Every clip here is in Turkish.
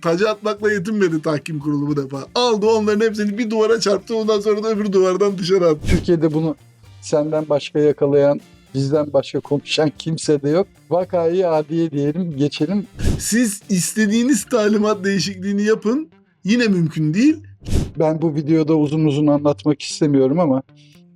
tacı atmakla yetinmedi tahkim kurulu bu defa. Aldı onların hepsini bir duvara çarptı ondan sonra da öbür duvardan dışarı attı. Türkiye'de bunu senden başka yakalayan, bizden başka konuşan kimse de yok. Vakayı adiye diyelim, geçelim. Siz istediğiniz talimat değişikliğini yapın. Yine mümkün değil. Ben bu videoda uzun uzun anlatmak istemiyorum ama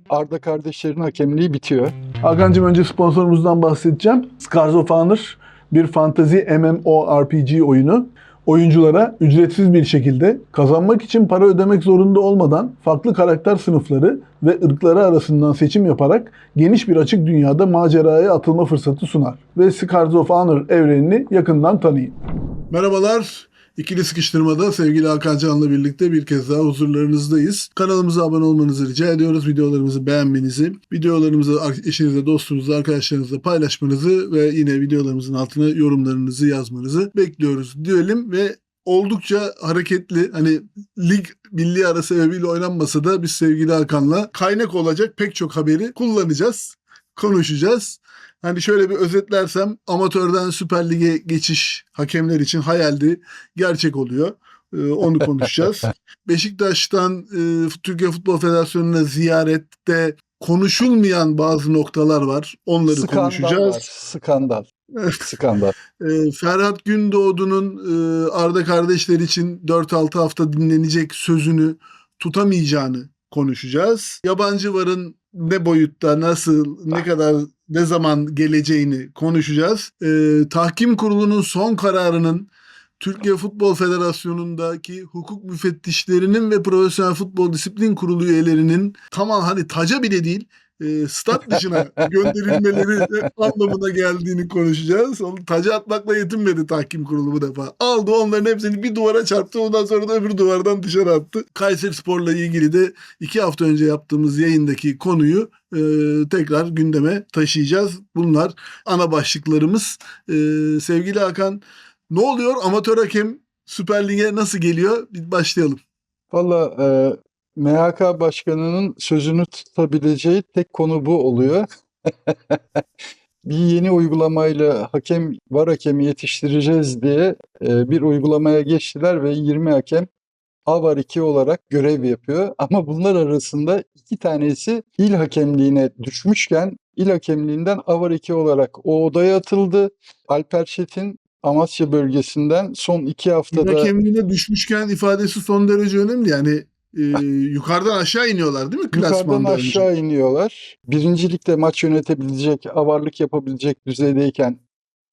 Arda kardeşlerin hakemliği bitiyor. Hakan'cığım önce sponsorumuzdan bahsedeceğim. Scars of Honor bir fantazi MMORPG oyunu. Oyunculara ücretsiz bir şekilde kazanmak için para ödemek zorunda olmadan farklı karakter sınıfları ve ırkları arasından seçim yaparak geniş bir açık dünyada maceraya atılma fırsatı sunar. Ve Scars of Honor evrenini yakından tanıyın. Merhabalar. İkili sıkıştırmada sevgili Hakan Can'la birlikte bir kez daha huzurlarınızdayız. Kanalımıza abone olmanızı rica ediyoruz. Videolarımızı beğenmenizi, videolarımızı eşinizle, dostunuzla, arkadaşlarınızla paylaşmanızı ve yine videolarımızın altına yorumlarınızı yazmanızı bekliyoruz diyelim ve oldukça hareketli hani lig milli ara sebebiyle oynanmasa da biz sevgili Hakan'la kaynak olacak pek çok haberi kullanacağız, konuşacağız. Hani şöyle bir özetlersem amatörden Süper Lig'e geçiş hakemler için hayaldi. Gerçek oluyor. Ee, onu konuşacağız. Beşiktaş'tan e, Türkiye Futbol Federasyonu'na ziyarette konuşulmayan bazı noktalar var. Onları Skandal konuşacağız. var, skandal. skandal. Ee, Ferhat Gündoğdu'nun e, Arda kardeşler için 4-6 hafta dinlenecek sözünü tutamayacağını konuşacağız. Yabancı varın ne boyutta, nasıl, ne kadar, ne zaman geleceğini konuşacağız. Ee, tahkim kurulunun son kararının Türkiye Futbol Federasyonu'ndaki hukuk müfettişlerinin ve Profesyonel Futbol Disiplin Kurulu üyelerinin tamam hani taca bile değil e, stat dışına gönderilmeleri anlamına geldiğini konuşacağız. Onu taca atmakla yetinmedi tahkim kurulu bu defa. Aldı onların hepsini bir duvara çarptı ondan sonra da öbür duvardan dışarı attı. Kayseri Spor'la ilgili de iki hafta önce yaptığımız yayındaki konuyu e, tekrar gündeme taşıyacağız. Bunlar ana başlıklarımız. E, sevgili Hakan ne oluyor? Amatör hakem Süper Lig'e nasıl geliyor? Bir başlayalım. Valla e, MHK Başkanı'nın sözünü tutabileceği tek konu bu oluyor. bir yeni uygulamayla hakem var hakemi yetiştireceğiz diye e, bir uygulamaya geçtiler ve 20 hakem AVAR 2 olarak görev yapıyor. Ama bunlar arasında iki tanesi il hakemliğine düşmüşken il hakemliğinden AVAR 2 olarak o odaya atıldı. Alper Çetin Amasya bölgesinden son iki haftada... Hakemliğine düşmüşken ifadesi son derece önemli. Yani e, yukarıdan aşağı iniyorlar değil mi Yukarıdan klasmanda? önce? aşağı iniyorlar. Birincilikte maç yönetebilecek, avarlık yapabilecek düzeydeyken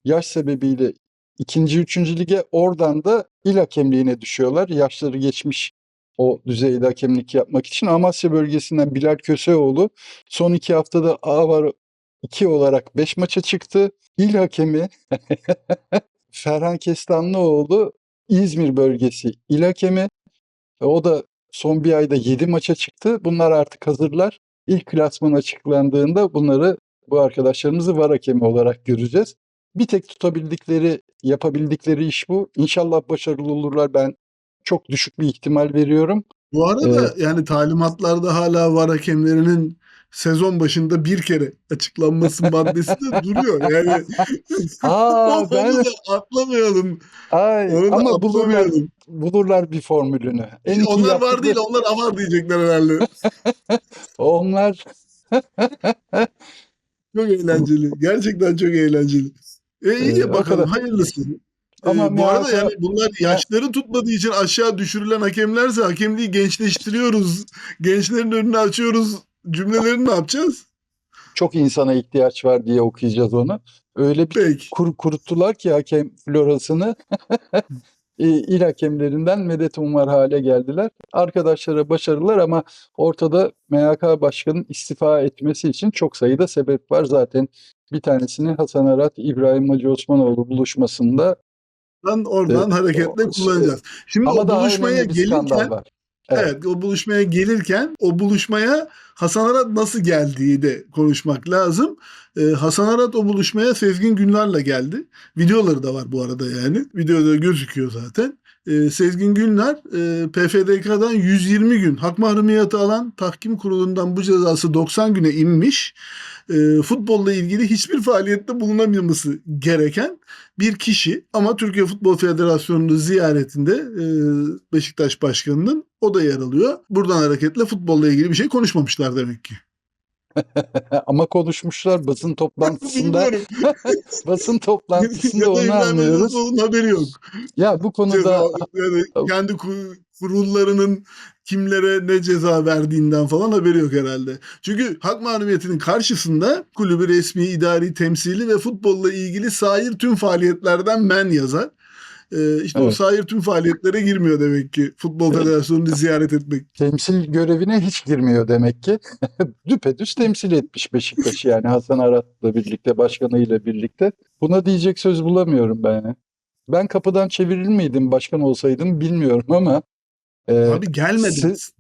yaş sebebiyle ikinci, üçüncü lige oradan da il hakemliğine düşüyorlar. Yaşları geçmiş o düzeyde hakemlik yapmak için. Amasya bölgesinden Bilal Köseoğlu son iki haftada Avar 2 olarak 5 maça çıktı. İl hakemi Ferhan Kestanlıoğlu İzmir bölgesi il hakemi. O da son bir ayda 7 maça çıktı. Bunlar artık hazırlar. İlk klasman açıklandığında bunları bu arkadaşlarımızı var hakemi olarak göreceğiz. Bir tek tutabildikleri, yapabildikleri iş bu. İnşallah başarılı olurlar. Ben çok düşük bir ihtimal veriyorum. Bu arada yani talimatlarda hala var hakemlerinin sezon başında bir kere açıklanması maddesi de duruyor. Yani Aa onu ben da atlamayalım. ay Onu da ama bulurlar atlamayalım. bulurlar bir formülünü. En iyi Onlar var yaptıkları- değil, onlar avar diyecekler herhalde. Onlar Çok eğlenceli. Gerçekten çok eğlenceli. E iyi Ee, bakalım hayırlısı. Ama Ee, bu arada MHK yani bunlar yaşları tutmadığı için aşağı düşürülen hakemlerse hakemliği gençleştiriyoruz. Gençlerin önünü açıyoruz. Cümlelerini ne yapacağız? çok insana ihtiyaç var diye okuyacağız onu. Öyle bir Peki. kur, kuruttular ki hakem florasını il hakemlerinden medet umar hale geldiler. Arkadaşlara başarılar ama ortada MHK Başkanı'nın istifa etmesi için çok sayıda sebep var. Zaten bir tanesini Hasan Arat, İbrahim Hacı Osmanoğlu buluşmasında Lan oradan Evet, hareketle o- kullanacağız. Şimdi ama o buluşmaya gelirken var. Evet. Evet o buluşmaya gelirken o buluşmaya Hasan Arat nasıl geldiği de konuşmak lazım. Ee, Hasan Arat o buluşmaya Sezgin Günlar'la geldi. Videoları da var bu arada yani. Videoda gözüküyor zaten. E, Sezgin Gülnar e, PFDK'dan 120 gün hak mahrumiyeti alan tahkim kurulundan bu cezası 90 güne inmiş. E, futbolla ilgili hiçbir faaliyette bulunamaması gereken bir kişi ama Türkiye Futbol Federasyonu'nun ziyaretinde e, Beşiktaş Başkanı'nın o da yer alıyor. Buradan hareketle futbolla ilgili bir şey konuşmamışlar demek ki. Ama konuşmuşlar basın toplantısında. Basın toplantısında onu anlıyoruz. Yalçın'ın haberi yok. Ya bu konuda yani kendi ku- kurullarının kimlere ne ceza verdiğinden falan haberi yok herhalde. Çünkü hak mahrumiyetinin karşısında kulübü resmi, idari, temsili ve futbolla ilgili sair tüm faaliyetlerden men yazar. Ee, işte o Evet. sair tüm faaliyetlere girmiyor demek ki Futbol Federasyonu'nu ziyaret etmek. temsil görevine hiç girmiyor demek ki. Düpedüz temsil etmiş Beşiktaş'ı yani Hasan Arat'la birlikte, başkanıyla birlikte. Buna diyecek söz bulamıyorum ben. Ben kapıdan çevirir miydim başkan olsaydım bilmiyorum ama e, Abi gelmedi. siz-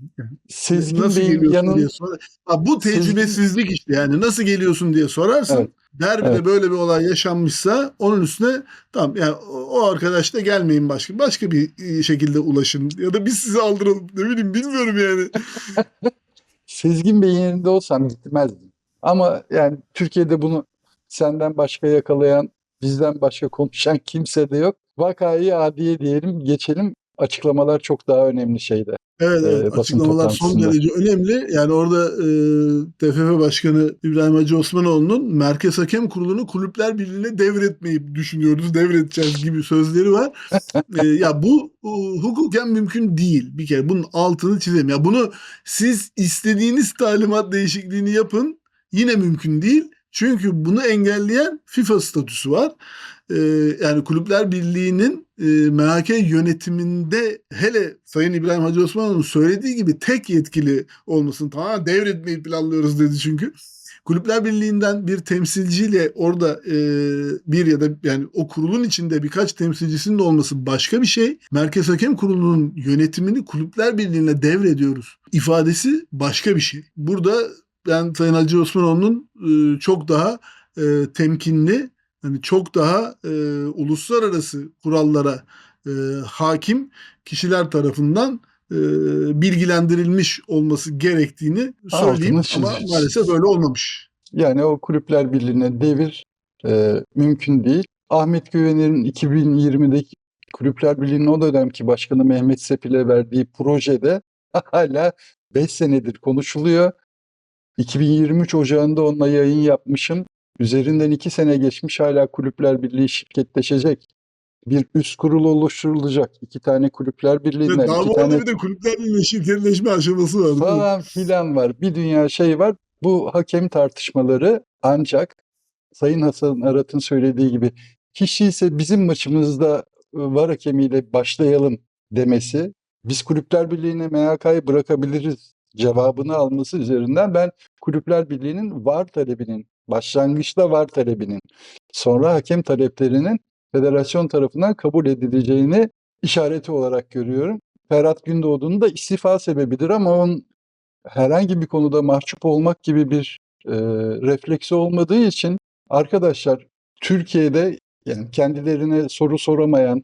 Sezgin nasıl geliyorsun yanın diye sor. Ha, bu tecrübesizlik işte yani nasıl geliyorsun diye sorarsın. Evet. Derbide Evet. böyle bir olay yaşanmışsa onun üstüne tamam yani o, arkadaş da gelmeyin başka başka bir e, şekilde ulaşın ya da biz sizi aldıralım ne bileyim bilmiyorum yani. Sezgin Bey'in yerinde olsam gitmezdim. Ama yani Türkiye'de bunu senden başka yakalayan, bizden başka konuşan kimse de yok. Vakayı adiye diyelim, geçelim. Açıklamalar çok daha önemli şeyde. Evet, Ee, evet basın açıklamalar son derece önemli. Yani orada e, TFF Başkanı İbrahim Hacı Osmanoğlu'nun Merkez Hakem Kurulu'nu Kulüpler Birliği'ne devretmeyi düşünüyoruz, devredeceğiz gibi sözleri var. E, ya bu e, hukuken mümkün değil bir kere. Bunun altını çizeyim. Ya bunu siz istediğiniz talimat değişikliğini yapın yine mümkün değil. Çünkü bunu engelleyen FIFA statüsü var. E, yani Kulüpler Birliği'nin e, MHK yönetiminde hele Sayın İbrahim Hacı Osmanoğlu'nun söylediği gibi tek yetkili olmasını tamamen devretmeyi planlıyoruz dedi çünkü. Kulüpler Birliği'nden bir temsilciyle orada e, bir ya da yani o kurulun içinde birkaç temsilcisinin de olması başka bir şey. Merkez Hakem Kurulu'nun yönetimini Kulüpler Birliği'ne devrediyoruz. ifadesi başka bir şey. Burada ben Sayın Hacı Osmanoğlu'nun e, çok daha e, temkinli, hani çok daha e, uluslararası kurallara e, hakim kişiler tarafından e, bilgilendirilmiş olması gerektiğini söyleyeyim Altını ama çizeceğiz. maalesef öyle olmamış. Yani o Kulüpler Birliği'ne devir e, mümkün değil. Ahmet Güvener'in 2020'deki Kulüpler Birliği'nin o dönemki başkanı Mehmet Sepil'e verdiği projede hala 5 senedir konuşuluyor. 2023 Ocağı'nda onunla yayın yapmışım. Üzerinden 2 sene geçmiş hala Kulüpler Birliği şirketleşecek. Bir üst kurul oluşturulacak. İki tane Kulüpler Birliği'nden, Daha iki tane bir de Kulüpler Birliği'nin şirketleşme aşaması var. falan filan var. Bir dünya şey var. Bu hakem tartışmaları ancak Sayın Hasan Arat'ın söylediği gibi kişi ise bizim maçımızda var hakemiyle başlayalım demesi, biz Kulüpler Birliği'ne MHK'yı bırakabiliriz cevabını alması üzerinden ben Kulüpler Birliği'nin var talebinin, başlangıçta var talebinin, sonra hakem taleplerinin federasyon tarafından kabul edileceğini işareti olarak görüyorum. Ferhat Gündoğdu'nun da istifa sebebidir ama onun herhangi bir konuda mahcup olmak gibi bir e, refleksi olmadığı için arkadaşlar Türkiye'de yani kendilerine soru soramayan,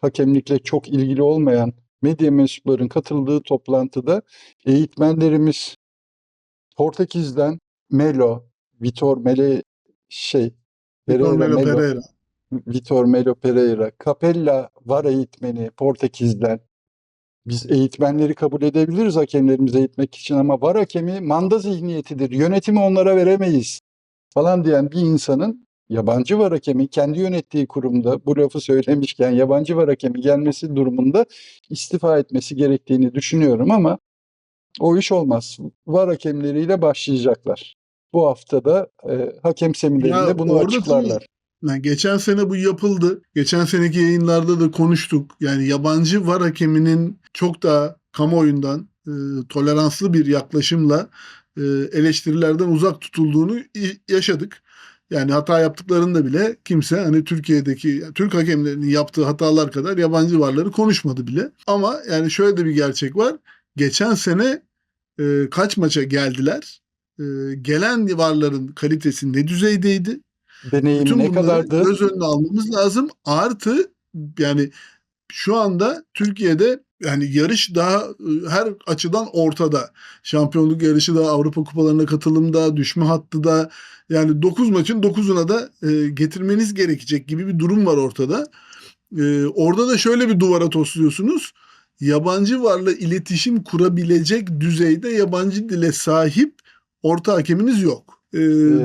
hakemlikle çok ilgili olmayan medya mensupların katıldığı toplantıda eğitmenlerimiz Portekiz'den Melo, Vitor Mele şey Pereira, Melo Melo, Pereira. Vitor Melo Pereira, Capella var eğitmeni Portekiz'den. Biz eğitmenleri kabul edebiliriz hakemlerimizi eğitmek için ama var hakemi manda zihniyetidir. Yönetimi onlara veremeyiz falan diyen bir insanın yabancı var hakemi kendi yönettiği kurumda bu lafı söylemişken yabancı var hakemi gelmesi durumunda istifa etmesi gerektiğini düşünüyorum ama o iş olmaz. Var hakemleriyle başlayacaklar. Bu haftada e, hakem seminerinde Ya bunu açıklarlar. Yani geçen sene bu yapıldı. Geçen seneki yayınlarda da konuştuk. Yani yabancı var hakeminin çok daha kamuoyundan e, toleranslı bir yaklaşımla e, eleştirilerden uzak tutulduğunu yaşadık. Yani hata yaptıklarında bile kimse hani Türkiye'deki Türk hakemlerinin yaptığı hatalar kadar yabancı varları konuşmadı bile. Ama yani şöyle de bir gerçek var. Geçen sene e, kaç maça geldiler? E, gelen varların kalitesi ne düzeydeydi? Deneyim Bütün ne kadardı? göz önüne almamız lazım. Artı yani şu anda Türkiye'de yani yarış daha e, her açıdan ortada. Şampiyonluk yarışı da Avrupa kupalarına katılımda, düşme hattı da yani 9 maçın 9'una da e, getirmeniz gerekecek gibi bir durum var ortada. E, orada da şöyle bir duvara tosluyorsunuz. Yabancı varla iletişim kurabilecek düzeyde yabancı dile sahip orta hakeminiz yok. E,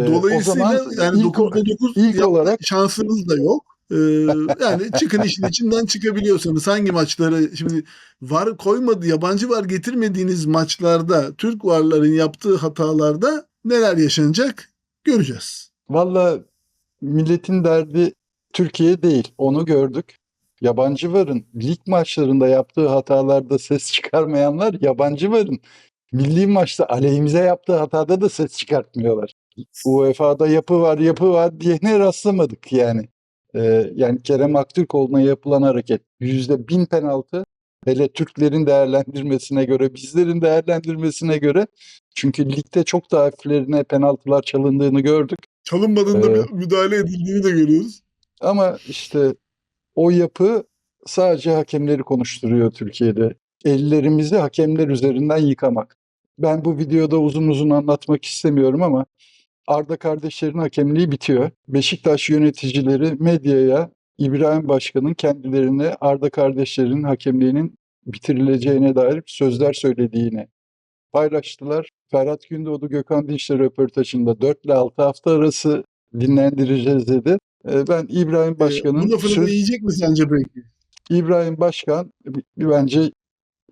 dolayısıyla yani ilk- 9'da 9 ilk olarak- şansınız da yok. Ee, yani çıkın işin içinden çıkabiliyorsanız hangi maçları şimdi var koymadı yabancı var getirmediğiniz maçlarda Türk varların yaptığı hatalarda neler yaşanacak göreceğiz. Valla milletin derdi Türkiye değil. Onu gördük. Yabancı varın lig maçlarında yaptığı hatalarda ses çıkarmayanlar yabancı varın. Milli maçta aleyhimize yaptığı hatada da ses çıkartmıyorlar. UEFA'da yapı var yapı var diyene rastlamadık yani. Ee, yani Kerem Aktürkoğlu'na yapılan hareket yüzde bin penaltı hele Türklerin değerlendirmesine göre bizlerin değerlendirmesine göre çünkü ligde çok daha hafiflerine penaltılar çalındığını gördük. Çalınmadığında Ee, müdahale edildiğini de görüyoruz. Ama işte o yapı sadece hakemleri konuşturuyor Türkiye'de. Ellerimizi hakemler üzerinden yıkamak. Ben bu videoda uzun uzun anlatmak istemiyorum ama Arda kardeşlerin hakemliği bitiyor. Beşiktaş yöneticileri medyaya İbrahim Başkan'ın kendilerine Arda kardeşlerin hakemliğinin bitirileceğine dair sözler söylediğini paylaştılar. Ferhat Gündoğdu Gökhan Dinç'le röportajında 4 ile 6 hafta arası dinlendireceğiz dedi. Ee, Ben İbrahim Ee, Başkan'ın bu lafını söz- yiyecek mi sence peki? İbrahim Başkan bence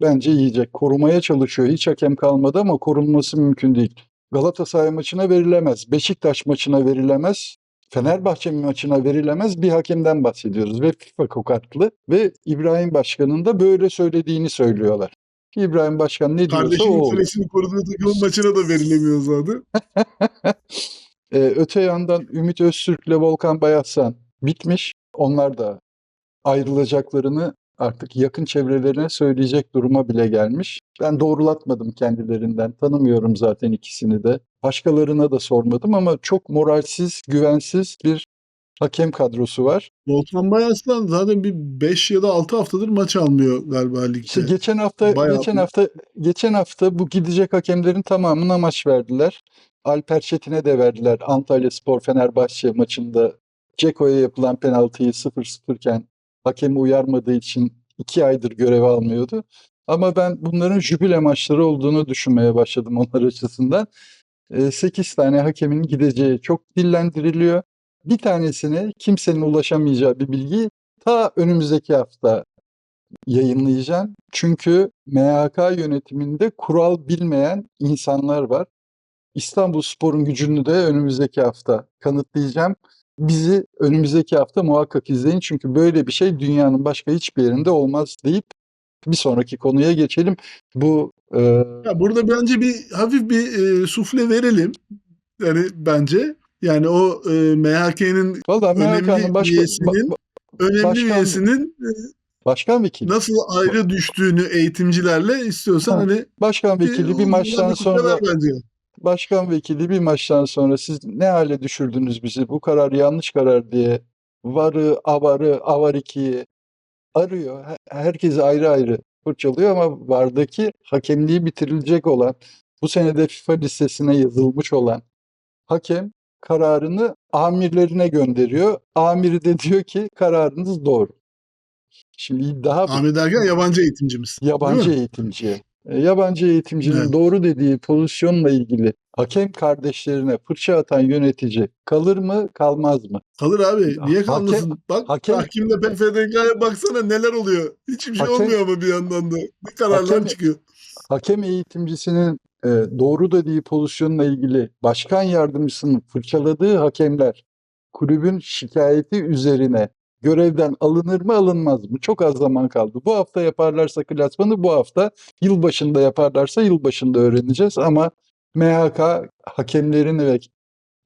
bence yiyecek. Korumaya çalışıyor. Hiç hakem kalmadı ama korunması mümkün değil. Galatasaray maçına verilemez. Beşiktaş maçına verilemez. Fenerbahçe maçına verilemez bir hakemden bahsediyoruz ve FIFA kokatlı ve İbrahim Başkan'ın da böyle söylediğini söylüyorlar. İbrahim Başkan ne diyorsa o Kardeşinin olur. koruduğu takımın maçına da verilemiyor zaten. Ee, öte yandan Ümit Öztürk ile Volkan Bayatsan bitmiş. Onlar da ayrılacaklarını artık yakın çevrelerine söyleyecek duruma bile gelmiş. Ben doğrulatmadım kendilerinden. Tanımıyorum zaten ikisini de. Başkalarına da sormadım ama çok moralsiz, güvensiz bir hakem kadrosu var. Volkan Bayaslan zaten bir 5 ya da 6 haftadır maç almıyor galiba ligde. İşte geçen hafta Bayağı geçen hafta geçen hafta bu gidecek hakemlerin tamamına maç verdiler. Alper Çetin'e de verdiler. Antalya Spor Fenerbahçe maçında Ceko'ya yapılan penaltıyı 0-0 iken hakemi uyarmadığı için iki aydır görev almıyordu. Ama ben bunların jübile maçları olduğunu düşünmeye başladım onlar açısından. 8 tane hakemin gideceği çok dillendiriliyor. Bir tanesine kimsenin ulaşamayacağı bir bilgi ta önümüzdeki hafta yayınlayacağım. Çünkü MHK yönetiminde kural bilmeyen insanlar var. İstanbul Spor'un gücünü de önümüzdeki hafta kanıtlayacağım. Bizi önümüzdeki hafta muhakkak izleyin çünkü böyle bir şey dünyanın başka hiçbir yerinde olmaz deyip bir sonraki konuya geçelim. Bu e, Ya burada bence bir hafif bir e, sufle verelim. Yani bence yani o e, MHK'nin valla önemli başka, üyesinin ba- ba- önemli başkan- üyesinin e, başkan vekili. nasıl ayrı düştüğünü eğitimcilerle istiyorsan Ha, hani Başkan vekili bir e, maçtan sonra bence. Başkan vekili bir maçtan sonra siz ne hale düşürdünüz bizi bu karar yanlış karar diye varı avarı avarikiyi arıyor. Her- Herkesi ayrı ayrı fırçalıyor ama vardaki hakemliği bitirilecek olan bu senede FIFA listesine yazılmış olan hakem kararını amirlerine gönderiyor. Amiri de diyor ki kararınız doğru. Şimdi bu. Ahmet Ergen yabancı eğitimcimiz. Yabancı mi? E, Yabancı eğitimcinin Evet. doğru dediği pozisyonla ilgili hakem kardeşlerine fırça atan yönetici kalır mı kalmaz mı? Kalır abi. Niye Hakem- kalmasın? Bak hakem- tahkimle PFDK'ya baksana neler oluyor. Hiçbir şey Hakem- olmuyor ama bir yandan da. Ne kararlar Hakem- çıkıyor. Hakem eğitimcisinin e, doğru dediği pozisyonla ilgili başkan yardımcısının fırçaladığı hakemler kulübün şikayeti üzerine görevden alınır mı alınmaz mı? Çok az zaman kaldı. Bu hafta yaparlarsa klasmanı bu hafta, yılbaşında yaparlarsa yılbaşında öğreneceğiz ama MHK hakemlerini ve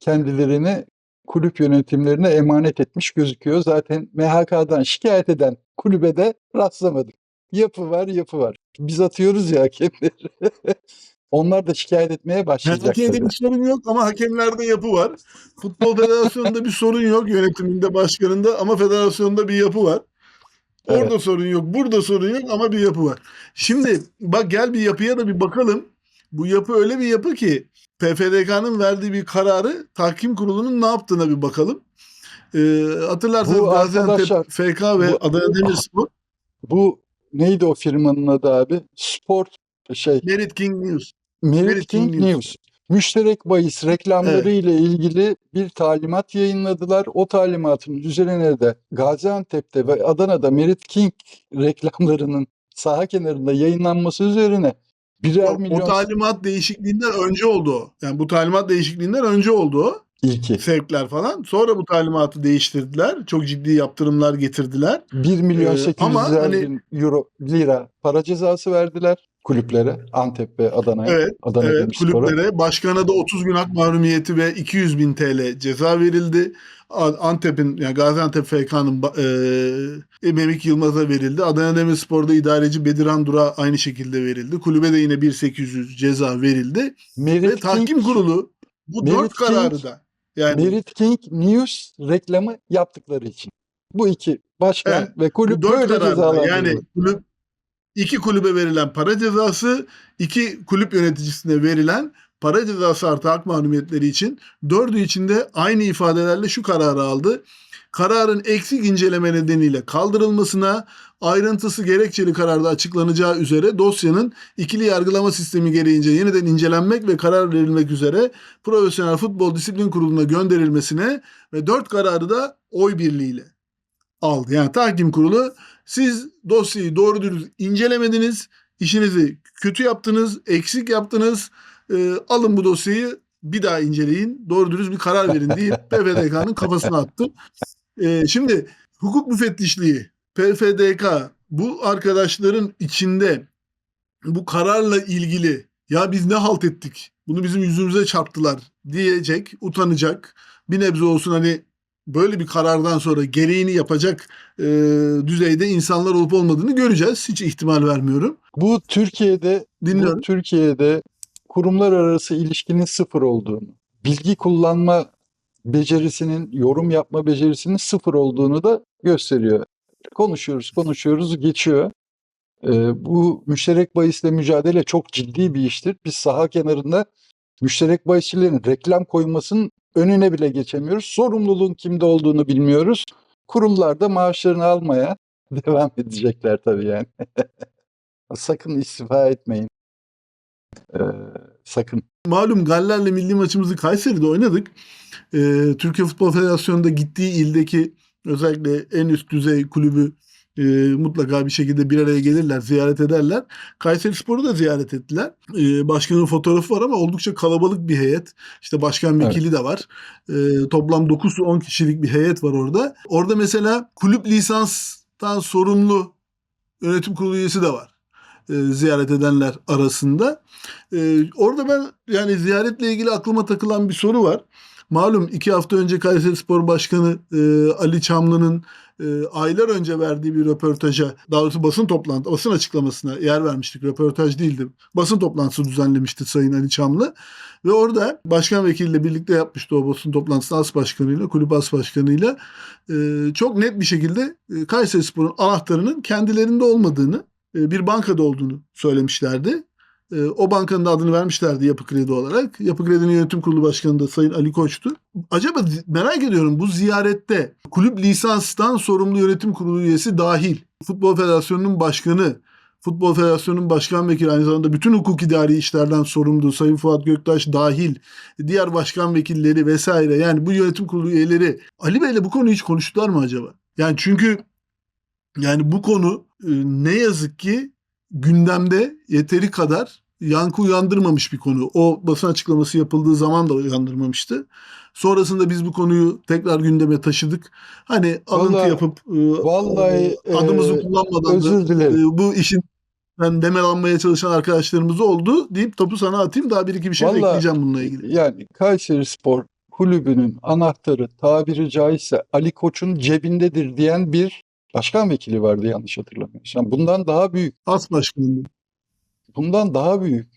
kendilerini kulüp yönetimlerine emanet etmiş gözüküyor. Zaten MHK'dan şikayet eden kulübe de rastlamadık. Yapı var, yapı var. Biz atıyoruz ya hakemleri. Onlar da şikayet etmeye başlayacak. Tabii. bir sorun yok ama hakemlerde yapı var. Futbol Federasyonu'nda bir sorun yok yönetiminde, başkanında ama federasyonda bir yapı var. Orada sorun yok, burada sorun yok ama bir yapı var. Şimdi bak gel bir yapıya da bir bakalım. Bu yapı öyle bir yapı ki PFDK'nın verdiği bir kararı tahkim kurulunun ne yaptığına bir bakalım. Ee, hatırlarsanız Gaziantep FK ve bu- Adana Demirspor Bu neydi o firmanın adı abi? Sport şey Merit King News. Merit Merit King King News. News. Müşterek bahis reklamları ile ilgili bir talimat yayınladılar. O talimatın üzerine de Gaziantep'te ve Adana'da Merit King reklamlarının saha kenarında yayınlanması üzerine birer O, milyon o talimat değişikliğinden önce oldu. Yani bu talimat değişikliğinden önce oldu ilki. Sevkler falan. Sonra bu talimatı değiştirdiler. Çok ciddi yaptırımlar getirdiler. 1 milyon Ee, 800 ama hani- euro lira para cezası verdiler kulüplere. Antep ve Adana'ya. Evet, Adana Evet, kulüplere başkana da 30 gün hak mahrumiyeti ve 200 bin TL ceza verildi. Antep'in yani Gaziantep FK'nın e, Memik Yılmaz'a verildi. Adana Demirspor'da idareci Bedirhan Dura aynı şekilde verildi. Kulübe de yine 1800 ceza verildi. Merit Ve tahkim King- kurulu bu Merit dört kararı da yani Merit King News reklamı yaptıkları için. Bu iki başkan Evet, ve kulüp böyle cezalandırıldı. yani kulüp iki kulübe verilen para cezası, iki kulüp yöneticisine verilen para cezası artı hak mahrumiyetleri için dördü içinde aynı ifadelerle şu kararı aldı. Kararın eksik inceleme nedeniyle kaldırılmasına, ayrıntısı gerekçeli kararda açıklanacağı üzere dosyanın ikili yargılama sistemi gereğince yeniden incelenmek ve karar verilmek üzere Profesyonel Futbol Disiplin Kurulu'na gönderilmesine ve dört kararı da oy birliğiyle aldı. Yani tahkim kurulu siz dosyayı doğru dürüst incelemediniz, işinizi kötü yaptınız, eksik yaptınız, e, alın bu dosyayı bir daha inceleyin, doğru dürüst bir karar verin deyip PFDK'nın kafasına attı. E, şimdi hukuk müfettişliği, PFDK bu arkadaşların içinde bu kararla ilgili ya biz ne halt ettik, bunu bizim yüzümüze çarptılar diyecek, utanacak. Bir nebze olsun hani böyle bir karardan sonra gereğini yapacak e, düzeyde insanlar olup olmadığını göreceğiz. Hiç ihtimal vermiyorum. Bu Türkiye'de Dinliyorum. bu Türkiye'de kurumlar arası ilişkinin sıfır olduğunu, bilgi kullanma becerisinin, yorum yapma becerisinin sıfır olduğunu da gösteriyor. Konuşuyoruz, konuşuyoruz, geçiyor. Ee, bu müşterek bahisle mücadele çok ciddi bir iştir. Biz saha kenarında müşterek bahisçilerin reklam koymasının önüne bile geçemiyoruz. Sorumluluğun kimde olduğunu bilmiyoruz. Kurumlar da maaşlarını almaya devam edecekler tabii yani. Sakın istifa etmeyin. Ee, sakın. Malum Galler'le milli maçımızı Kayseri'de oynadık. E, Türkiye Futbol Federasyonu'nda gittiği ildeki özellikle en üst düzey kulübü e, mutlaka bir şekilde bir araya gelirler, ziyaret ederler. Kayseri Spor'u da ziyaret ettiler. E, başkanın fotoğrafı var ama oldukça kalabalık bir heyet. İşte başkan vekili de var. E, toplam 9-10 kişilik bir heyet var orada. Orada mesela kulüp lisanstan sorumlu yönetim kurulu üyesi de var. Ziyaret edenler arasında. E, orada ben yani ziyaretle ilgili aklıma takılan bir soru var. Malum iki hafta önce Kayseri Spor Başkanı e, Ali Çamlı'nın e, aylar önce verdiği bir röportaja, daha doğrusu basın toplantı, basın açıklamasına yer vermiştik. Röportaj değildi. Basın toplantısı düzenlemişti Sayın Ali Çamlı. Ve orada başkan vekiliyle birlikte yapmıştı o basın toplantısını as başkanıyla, kulüp as başkanıyla. E, çok net bir şekilde e, Kayseri Spor'un anahtarının kendilerinde olmadığını, e, bir bankada olduğunu söylemişlerdi. E, O bankanın da adını vermişlerdi Yapı Kredi olarak. Yapı Kredi'nin yönetim kurulu başkanı da Sayın Ali Koç'tu. Acaba merak ediyorum bu ziyarette kulüp lisanstan sorumlu yönetim kurulu üyesi dahil, Futbol Federasyonu'nun başkanı, Futbol Federasyonu'nun başkan vekili aynı zamanda bütün hukuk idari işlerden sorumlu Sayın Fuat Göktaş dahil, diğer başkan vekilleri vesaire yani bu yönetim kurulu üyeleri Ali Bey'le bu konuyu hiç konuştular mı acaba? Yani çünkü yani bu konu e, ne yazık ki gündemde yeteri kadar yankı uyandırmamış bir konu. O basın açıklaması yapıldığı zaman da uyandırmamıştı. Sonrasında biz bu konuyu tekrar gündeme taşıdık. Hani alıntı Vallahi- yapıp e, vallahi, adımızı e, kullanmadan da Özür dilerim. e, bu işin ben demel almaya çalışan arkadaşlarımız oldu deyip topu sana atayım. Daha bir iki bir şey Vallahi- ekleyeceğim bununla ilgili. Yani Kayseri Spor kulübünün anahtarı tabiri caizse Ali Koç'un cebindedir diyen bir başkan vekili vardı yanlış hatırlamıyorsam. Bundan daha büyük, As başkanım. bundan daha büyük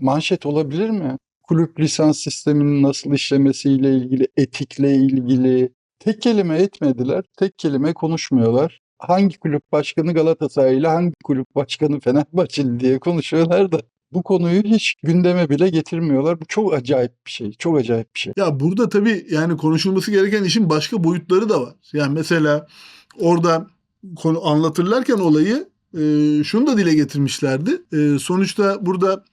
manşet olabilir mi? Kulüp lisans sisteminin nasıl işlemesiyle ilgili, etikle ilgili tek kelime etmediler, tek kelime konuşmuyorlar. hangi kulüp başkanı Galatasaraylı, hangi kulüp başkanı Fenerbahçeli diye konuşuyorlar da bu konuyu hiç gündeme bile getirmiyorlar. Bu çok acayip bir şey. Çok acayip bir şey. Ya burada tabii yani konuşulması gereken işin başka boyutları da var. Yani mesela orada konu anlatırlarken olayı e, şunu da dile getirmişlerdi. E, sonuçta burada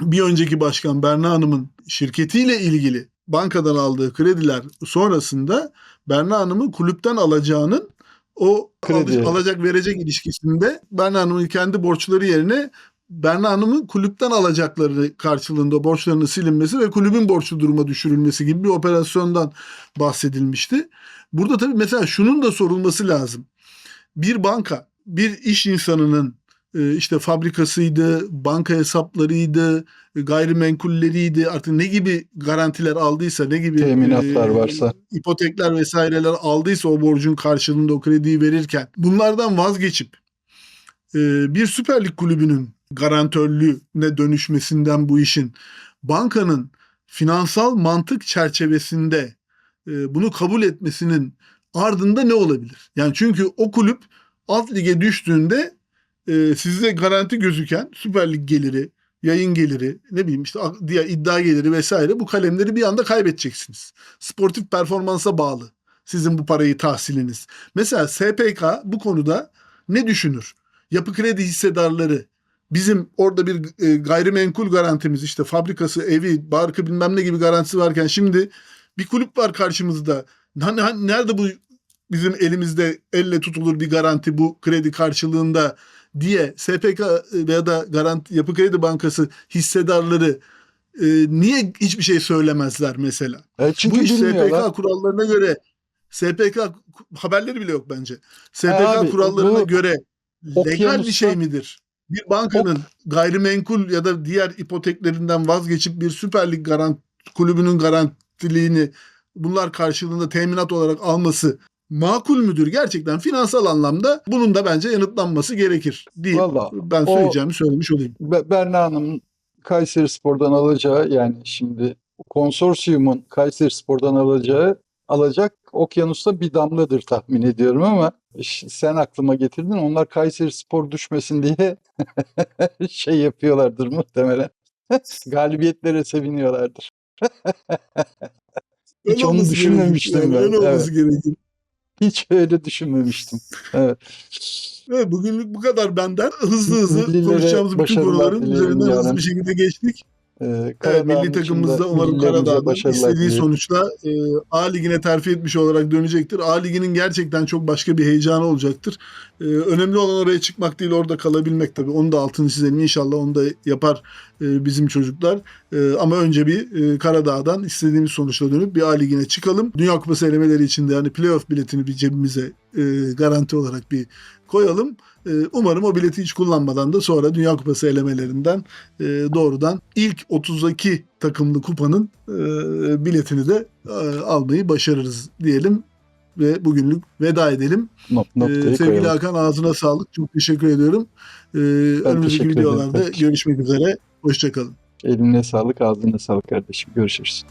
bir önceki başkan Berna Hanım'ın şirketiyle ilgili bankadan aldığı krediler sonrasında Berna Hanım'ın kulüpten alacağının o Kredi. alacak verecek ilişkisinde Berna Hanım'ın kendi borçları yerine Berna Hanım'ın kulüpten alacakları karşılığında borçlarının silinmesi ve kulübün borçlu duruma düşürülmesi gibi bir operasyondan bahsedilmişti. Burada tabii mesela şunun da sorulması lazım. Bir banka, bir iş insanının e, işte fabrikasıydı, banka hesaplarıydı, e, gayrimenkulleriydi artık ne gibi garantiler aldıysa ne gibi Teminatlar varsa. ipotekler vesaireler aldıysa o borcun karşılığında o krediyi verirken bunlardan vazgeçip e, bir Süper Lig kulübünün garantörlüğüne dönüşmesinden bu işin bankanın finansal mantık çerçevesinde e, bunu kabul etmesinin ardında ne olabilir? Yani çünkü o kulüp alt lige düştüğünde e, size garanti gözüken Süper Lig geliri, yayın geliri, ne bileyim işte diğer iddia geliri vesaire bu kalemleri bir anda kaybedeceksiniz. Sportif performansa bağlı sizin bu parayı tahsiliniz. Mesela SPK bu konuda ne düşünür? Yapı kredi hissedarları bizim orada bir e, gayrimenkul garantimiz işte fabrikası, evi, barkı bilmem ne gibi garantisi varken şimdi bir kulüp var karşımızda. Hani, hani nerede bu bizim elimizde elle tutulur bir garanti bu kredi karşılığında diye SPK veya da Garanti Yapı Kredi Bankası hissedarları e, niye hiçbir şey söylemezler mesela? E çünkü bu iş. SPK kurallarına göre SPK haberleri bile yok bence. SPK abi, kurallarına bu göre legal bir şey midir? Bir bankanın gayrimenkul ya da diğer ipoteklerinden vazgeçip bir Süper Lig garant kulübünün garantiliğini bunlar karşılığında teminat olarak alması makul müdür? Gerçekten finansal anlamda bunun da bence yanıtlanması gerekir diye ben o- söyleyeceğimi söylemiş olayım. Be- Berna Hanım'ın Kayseri Spor'dan alacağı yani şimdi konsorsiyumun Kayseri Spor'dan alacağı alacak okyanusta bir damladır tahmin ediyorum ama sen aklıma getirdin. Onlar Kayseri Spor düşmesin diye şey yapıyorlardır muhtemelen. Galibiyetlere seviniyorlardır. Hiç onu düşünmemiştim. Yani ben. Öyle olması gerekir. Hiç öyle düşünmemiştim. Evet. Evet, bugünlük bu kadar benden. Hızlı hızlı konuşacağımız bütün konuların üzerinden hızlı bir şekilde geçtik. Ee, Evet, milli takımımızda umarım başarılar istediği dilerim. sonuçla e, A Ligi'ne terfi etmiş olarak dönecektir. A Ligi'nin gerçekten çok başka bir heyecanı olacaktır. E, önemli olan oraya çıkmak değil orada kalabilmek tabii. Onu da altını çizelim. İnşallah onu da yapar e, bizim çocuklar. E, ama önce bir e, Karadağ'dan istediğimiz sonuçla dönüp bir A Ligi'ne çıkalım. Dünya Kupası elemeleri için de yani playoff biletini bir cebimize e, garanti olarak bir koyalım. E, umarım o bileti hiç kullanmadan da sonra Dünya Kupası elemelerinden e, doğrudan ilk 32 takımlı kupanın e, biletini de e, almayı başarırız diyelim ve bugünlük veda edelim. Not, E, noktayı sevgili koyalım. Hakan ağzına sağlık. Çok teşekkür ediyorum. E, önümüzdeki teşekkür ederim. videolarda Peki. görüşmek üzere. Hoşçakalın. Eline sağlık, ağzına sağlık kardeşim. Görüşürüz.